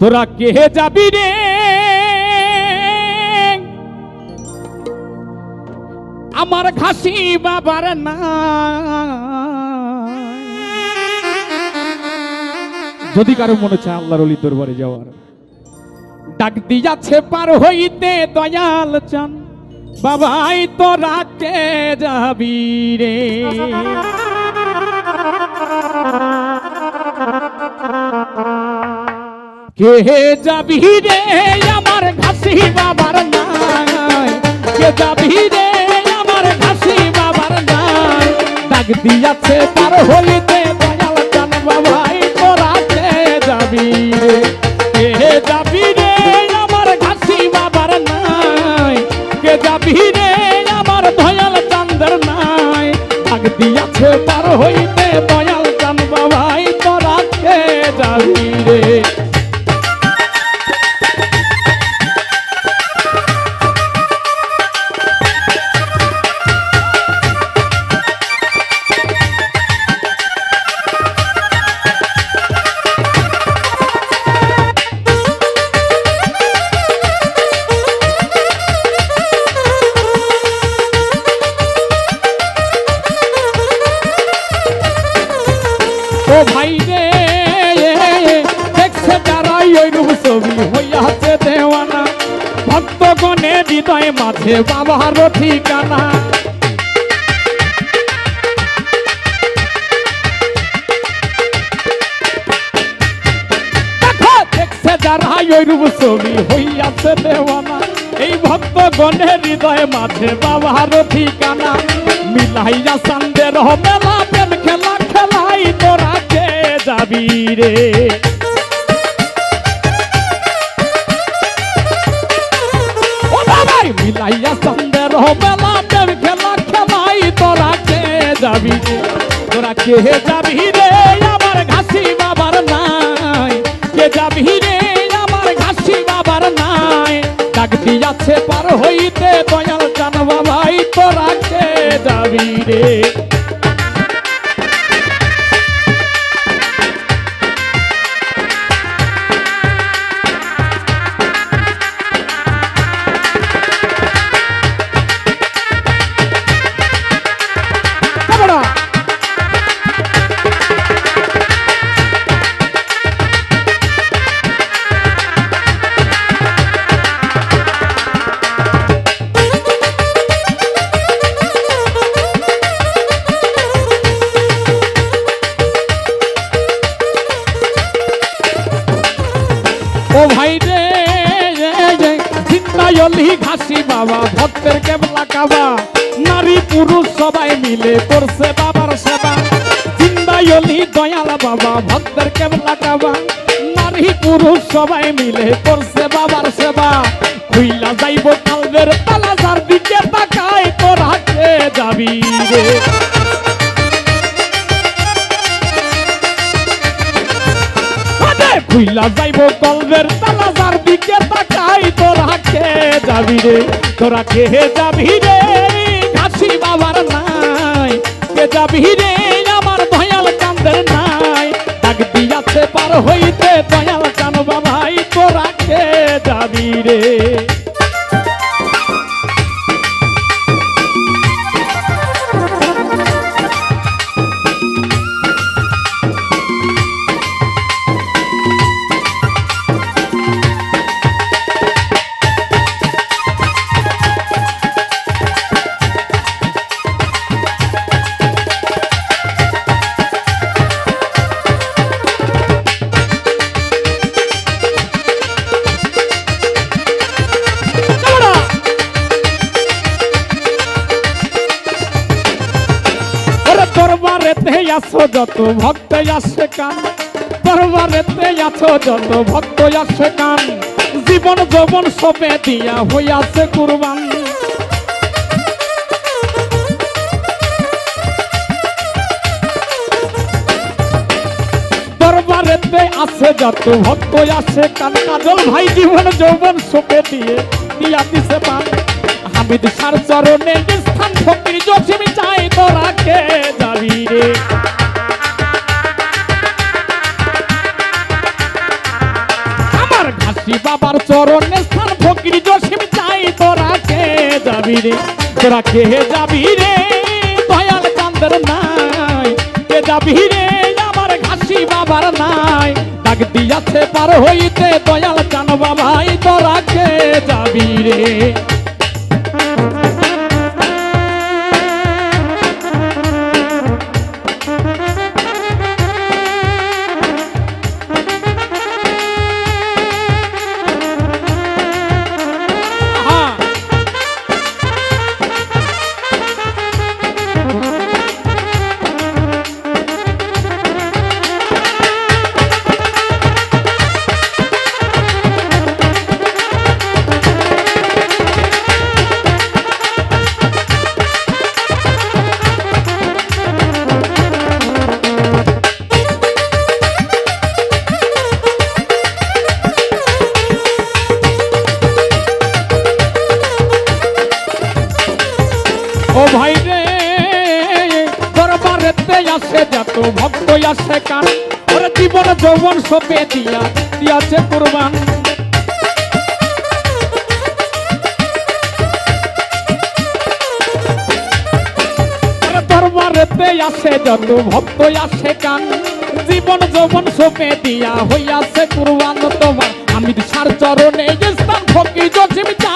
তোরা কে যাবি রে? আমার খাসি বাবার না। যদি কারও মনে চায় আল্লাহর অলি দরবারে যাওয়ার, ডাক দিয়াছে পার হইতে দয়াল চান। বাবাই, তোরা কে যাবি রে? কে যাবি রে আমার ঘাসি বাবার নাই? কে যাবি রে আমার ঘাসি বাবার নাই? ডাক দিয়াছে তার হইতে ভক্তগণে হৃদয় মাঝে বাবার ঠিকানা। দেওয়ানা। এই ভক্তগণের হৃদয় মাঝে বাবার ঠিকানা। মিলাইয়া চান্দের মেলা খেলা, খেলাই তোরা কে যাবি রে? বাবাই সন্দের বেলা প্রেম খেলা খেলাই, তোরা কে যাবি? তোরা কে যাবি রে? আমার ঘাসি বাবার নাই। কে যাবি রে? আমার ঘাসি বাবার নাই। ডাক আছে পার হইতে চিন্তায়লি ঘাসি বাবা, ভক্তের কেবলা কাবা। নারী পুরুষ সবাই মিলে করছে বাবার সেবা। চিন্তায়লি দয়াল বাবা, ভক্তের কেবলা কাবা। নারী পুরুষ সবাই মিলে করছে বাবার সেবা। খুইলা যাইব কালবের তালা দিকে তাকায় তোরা কে যাবি রে। যাইব কলবের তালা যার দিকে কে যাবি রে? তোরা কে যাবি রে? কাশি বাবার নাই। কে যাবি রে? আমার দয়াল চাঁদের নাই। ডাক দিয়াছে পার হইতে দয়াল চান বাবাই, তোরা কে যাবি রে? আছো যত ভক্ত আসে কান, দরবারেতে আছো যত ভক্ত আসে কান, জীবন যৌবন সবে দিয়া হইয়াছে কুরবান। দরবারেতে আছে যত ভক্ত আসে কান, কাজল ভাই জীবন যৌবন সবে দিয়ে দিয়া দিছে পান। হামিদ সার চরণে স্থান ফকির জসিম চাই তোরা যাবি রে। ঘাসি বাবার চরণে স্থান ফকির জসিম চাই তোরা কে যাবি রে। তোরা কে যাবি রে, দয়াল কান্দের নাই। কে যাবি রে, আমার ঘাসি বাবার নাই। ডাক দিয়াছে পার হইতে দয়াল চান বাবাই তোরা যাবি রে। ভাই রে দরবারেতে আসে যত ভক্ত আসে কান ওরে জীবন যৌবন সপে দিয়া দিয়াছে দরবারেতে আসে যত ভক্ত আসে কান জীবন যৌবন সপে দিয়া হইয়াছে কুরবান তোমার। আমি সার চরণে স্থান ফকির জসিম চাই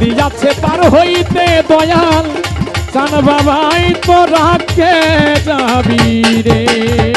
দিয়াছে পার হইতে দয়াল। চান বাবাই তো কে যাবি রে।